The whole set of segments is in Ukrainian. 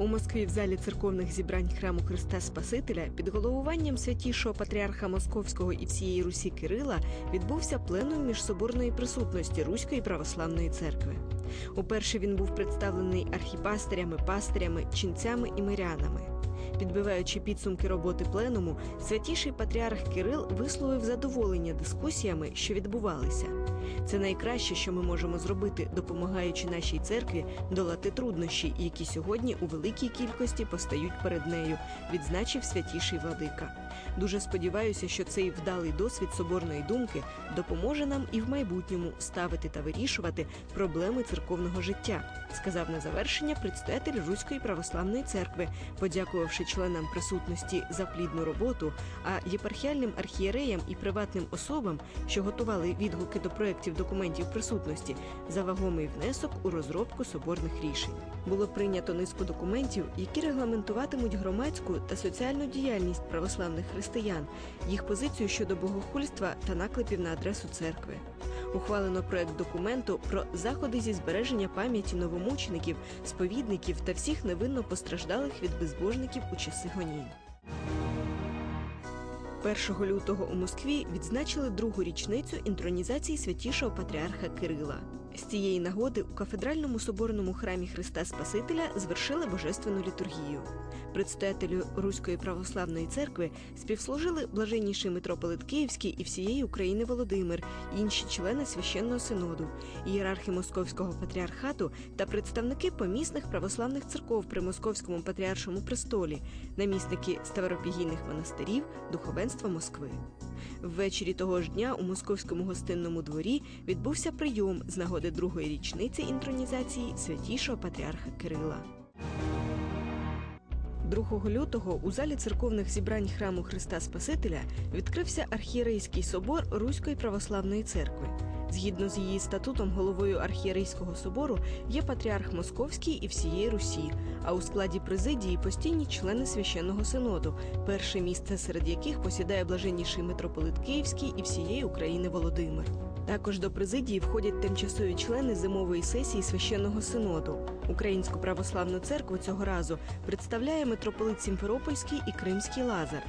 У Москві в залі церковних зібрань храму Христа Спасителя під головуванням святішого патріарха Московського і всієї Русі Кирила відбувся пленум міжсоборної присутності Руської православної церкви. Уперше він був представлений архіпастирями, пастирями, ченцями і мирянами. Підбиваючи підсумки роботи пленуму, святіший патріарх Кирил висловив задоволення дискусіями, що відбувалися. Це найкраще, що ми можемо зробити, допомагаючи нашій церкві долати труднощі, які сьогодні у великій кількості постають перед нею, відзначив святіший владика. Дуже сподіваюся, що цей вдалий досвід соборної думки допоможе нам і в майбутньому ставити та вирішувати проблеми церковного життя, сказав на завершення предстоятель Руської православної церкви, подякувавши членам присутності за плідну роботу, а єпархіальним архієреям і приватним особам, що готували відгуки до проєктів документів присутності, за вагомий внесок у розробку соборних рішень. Було прийнято низку документів, які регламентуватимуть громадську та соціальну діяльність православних християн, їх позицію щодо богохульства та наклепів на адресу церкви. Ухвалено проект документу про заходи зі збереження пам'яті новомучеників, сповідників та всіх невинно постраждалих від безбожників у часи гонінь. 1 лютого у Москві відзначили другу річницю інтронізації святішого патріарха Кирила. З цієї нагоди у кафедральному соборному храмі Христа Спасителя звершили божественну літургію. Предстоятелю Руської православної церкви співслужили блаженніший митрополит Київський і всієї України Володимир, інші члени священного синоду, ієрархи Московського патріархату та представники помісних православних церков при Московському патріаршому престолі, намісники ставропігійних монастирів, духовенства Москви. Ввечері того ж дня у московському гостинному дворі відбувся прийом з нагоди другої річниці інтронізації святішого патріарха Кирила. 2 лютого у залі церковних зібрань храму Христа Спасителя відкрився архієрейський собор Руської православної церкви. Згідно з її статутом, головою архієрейського собору є патріарх Московський і всієї Русі, а у складі президії постійні члени священного синоду, перше місце серед яких посідає блаженніший митрополит Київський і всієї України Володимир. Також до президії входять тимчасові члени зимової сесії священного синоду. Українську православну церкву цього разу представляє митрополит Сімферопольський і Кримський Лазар.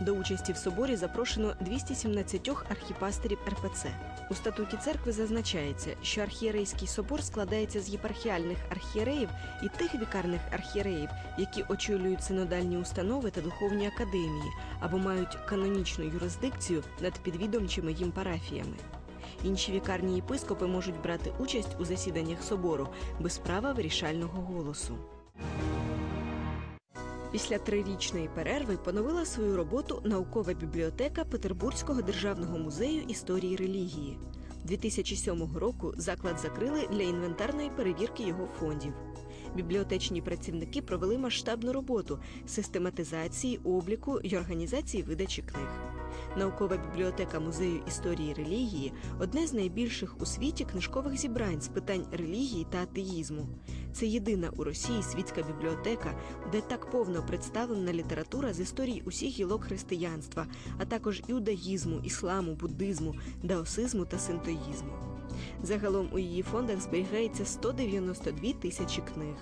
До участі в соборі запрошено 217 архіпастерів РПЦ. У статуті церкви зазначається, що архієрейський собор складається з єпархіальних архієреїв і тих вікарних архієреїв, які очолюють синодальні установи та духовні академії або мають канонічну юрисдикцію над підвідомчими їм парафіями. Інші вікарні єпископи можуть брати участь у засіданнях собору без права вирішального голосу. Після трирічної перерви поновила свою роботу наукова бібліотека Петербурзького державного музею історії релігії. 2007 року заклад закрили для інвентарної перевірки його фондів. Бібліотечні працівники провели масштабну роботу систематизації, обліку й організації видачі книг. Наукова бібліотека музею історії релігії одне з найбільших у світі книжкових зібрань з питань релігії та атеїзму. Це єдина у Росії світська бібліотека, де так повно представлена література з історії усіх гілок християнства, а також іудаїзму, ісламу, буддизму, даосизму та синтоїзму. Загалом у її фондах зберігається 192 тисячі книг.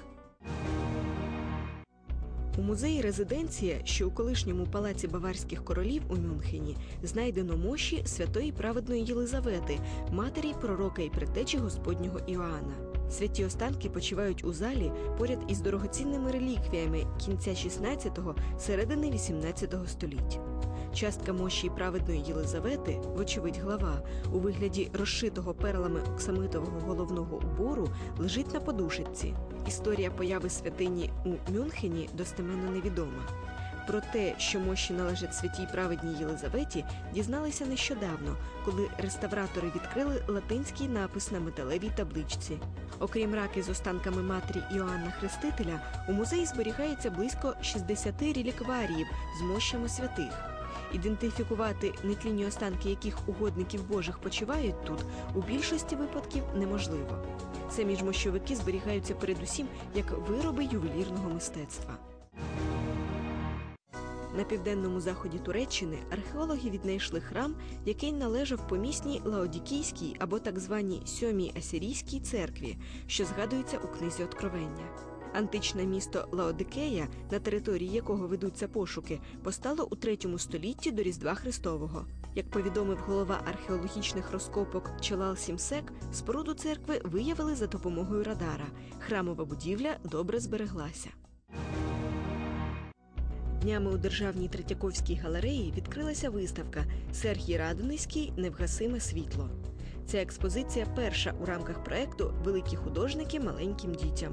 У музеї резиденція, що у колишньому палаці баварських королів у Мюнхені, знайдено мощі святої праведної Єлизавети, матері пророка і предтечі Господнього Іоанна. Святі останки почивають у залі поряд із дорогоцінними реліквіями кінця 16-го, середини 18 століть. Частка мощі праведної Єлизавети, вочевидь глава, у вигляді розшитого перлами оксамитового головного убору лежить на подушечці. Історія появи святині у Мюнхені достеменно невідома. Про те, що мощі належать святій праведній Єлизаветі, дізналися нещодавно, коли реставратори відкрили латинський напис на металевій табличці. Окрім раки з останками матері Іоанна Хрестителя, у музеї зберігається близько 60 релікваріїв з мощами святих. Ідентифікувати нетлінні останки яких угодників Божих почивають тут у більшості випадків неможливо. Самі ж мощовики зберігаються передусім як вироби ювелірного мистецтва. На південному заході Туреччини археологи віднайшли храм, який належав помісній Лаодікійській або так званій сьомій асирійській церкві, що згадується у книзі Откровення. Античне місто Лаодикея, на території якого ведуться пошуки, постало у третьому столітті до Різдва Христового. Як повідомив голова археологічних розкопок Челал Сімсек, споруду церкви виявили за допомогою радара. Храмова будівля добре збереглася. Днями у державній Третьяковській галереї відкрилася виставка Сергій Радониський Невгасиме світло. Ця експозиція перша у рамках проекту Великі художники маленьким дітям.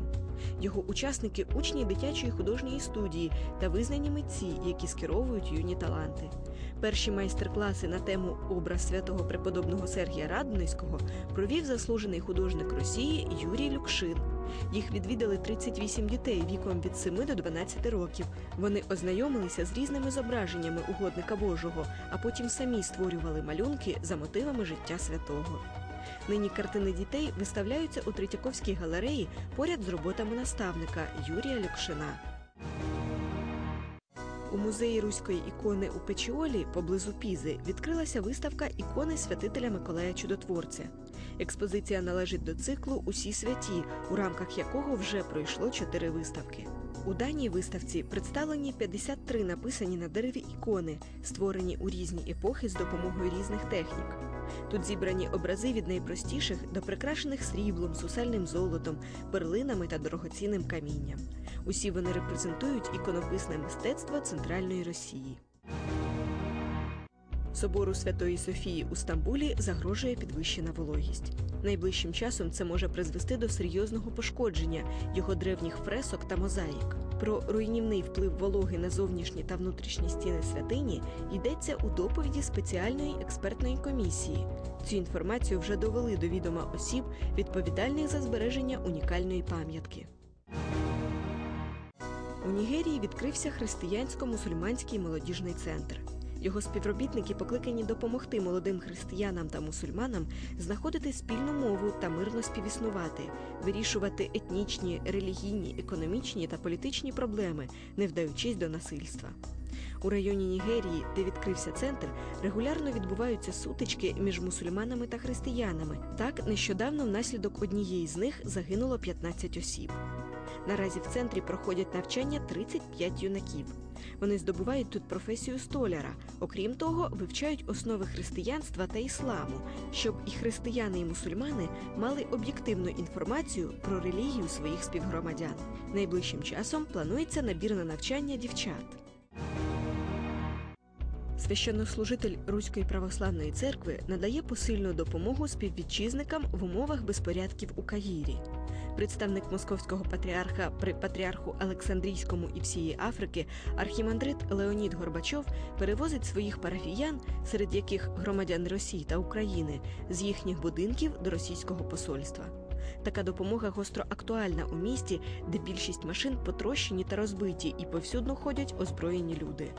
Його учасники учні дитячої художньої студії та визнані митці, які скеровують юні таланти. Перші майстер-класи на тему образ святого преподобного Сергія Радониського провів заслужений художник Росії Юрій Люкшин. Їх відвідали 38 дітей віком від 7 до 12 років. Вони ознайомилися з різними зображеннями угодника Божого, а потім самі створювали малюнки за мотивами життя святого. Нині картини дітей виставляються у Третьяковській галереї поряд з роботами наставника Юрія Люкшина. У музеї руської ікони у Печіолі поблизу Пізи відкрилася виставка ікони святителя Миколая Чудотворця. Експозиція належить до циклу Усі святі, у рамках якого вже пройшло чотири виставки. У даній виставці представлені 53 написані на дереві ікони, створені у різні епохи з допомогою різних технік. Тут зібрані образи від найпростіших до прикрашених сріблом, сусальним золотом, перлинами та дорогоцінним камінням. Усі вони репрезентують іконописне мистецтво центральної Росії. Собору Святої Софії у Стамбулі загрожує підвищена вологість. Найближчим часом це може призвести до серйозного пошкодження його древніх фресок та мозаїк. Про руйнівний вплив вологи на зовнішні та внутрішні стіни святині йдеться у доповіді спеціальної експертної комісії. Цю інформацію вже довели до відома осіб, відповідальних за збереження унікальної пам'ятки. У Нігерії відкрився християнсько-мусульманський молодіжний центр. Його співробітники покликані допомогти молодим християнам та мусульманам знаходити спільну мову та мирно співіснувати, вирішувати етнічні, релігійні, економічні та політичні проблеми, не вдаючись до насильства. У районі Нігерії, де відкрився центр, регулярно відбуваються сутички між мусульманами та християнами. Так, нещодавно внаслідок однієї з них загинуло 15 осіб. Наразі в центрі проходять навчання 35 юнаків. Вони здобувають тут професію столяра. Окрім того, вивчають основи християнства та ісламу, щоб і християни, і мусульмани мали об'єктивну інформацію про релігію своїх співгромадян. Найближчим часом планується набір на навчання дівчат. Священнослужитель Руської православної церкви надає посильну допомогу співвітчизникам в умовах безпорядків у Каїрі. Представник московського патріарха при патріарху Олександрійському і всієї Африки архімандрит Леонід Горбачов перевозить своїх парафіян, серед яких громадян Росії та України, з їхніх будинків до російського посольства. Така допомога гостро актуальна у місті, де більшість машин потрощені та розбиті, і повсюдно ходять озброєні люди.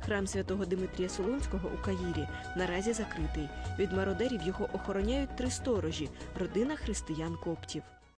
Храм святого Димитрія Солунського у Каїрі наразі закритий. Від мародерів його охороняють три сторожі родина християн коптів.